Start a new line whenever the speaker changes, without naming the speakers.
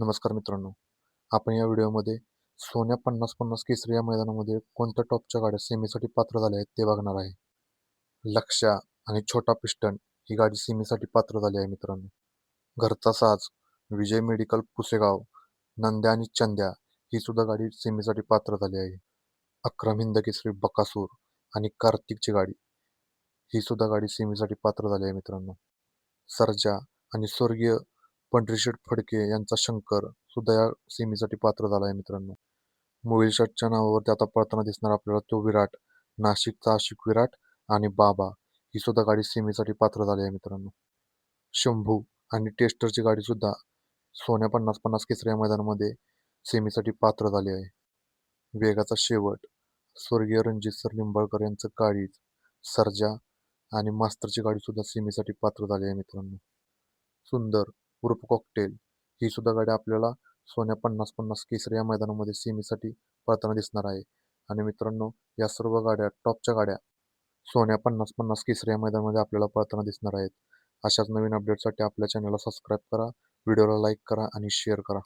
नमस्कार मित्रांनो. आपण या व्हिडिओमध्ये सोन्या पन्नास पन्नास केसरी या मैदानामध्ये कोणत्या टॉपच्या गाड्या सेमीसाठी पात्र झाल्या आहेत ते बघणार आहे. लक्ष्या आणि छोटा पिस्टन ही गाडी सेमीसाठी पात्र झाली आहे मित्रांनो. घरचा साज विजय मेडिकल पुसेगाव नंद्या आणि चंद्या ही सुद्धा गाडी सेमीसाठी पात्र झाली आहे. अक्रम हिंद केसरी बकासूर आणि कार्तिकची गाडी ही सुद्धा गाडी सेमीसाठी पात्र झाली आहे मित्रांनो. सर्जा आणि स्वर्गीय पंढरीशेठ फडके यांचा शंकर सुद्धा या सेमीसाठी पात्र झाला आहे मित्रांनो. मोबाईल शॉटच्या नावावरती आता पळताना दिसणार आपल्याला तो विराट नाशिकचा आशिक विराट आणि बाबा ही सुद्धा गाडी सेमीसाठी पात्र झाली आहे मित्रांनो. शंभू आणि टेस्टरची गाडी सुद्धा सोन्या पन्नास पन्नास केसऱ्या मैदानामध्ये सेमीसाठी पात्र झाली आहे. वेगाचा शेवट स्वर्गीय रणजित सर निंबाळकर यांचं काळीज सर्जा आणि मास्तरची गाडी सुद्धा सेमीसाठी पात्र झाली आहे मित्रांनो. सुंदर उर्फ कॉकटेल. ही सुद्धा गाडी आपल्याला सोन्या पन्नास पन्नास केसरी या मैदानामध्ये सीमेसाठी पळताना दिसणार आहे. आणि मित्रांनो या सर्व गाड्या टॉपच्या गाड्या सोन्या पन्नास पन्नास केसरी या मैदानामध्ये आपल्याला पळताना दिसणार आहेत. अशाच नवीन अपडेटसाठी आपल्या चॅनलला सबस्क्राईब करा व्हिडिओला लाईक करा आणि शेअर करा.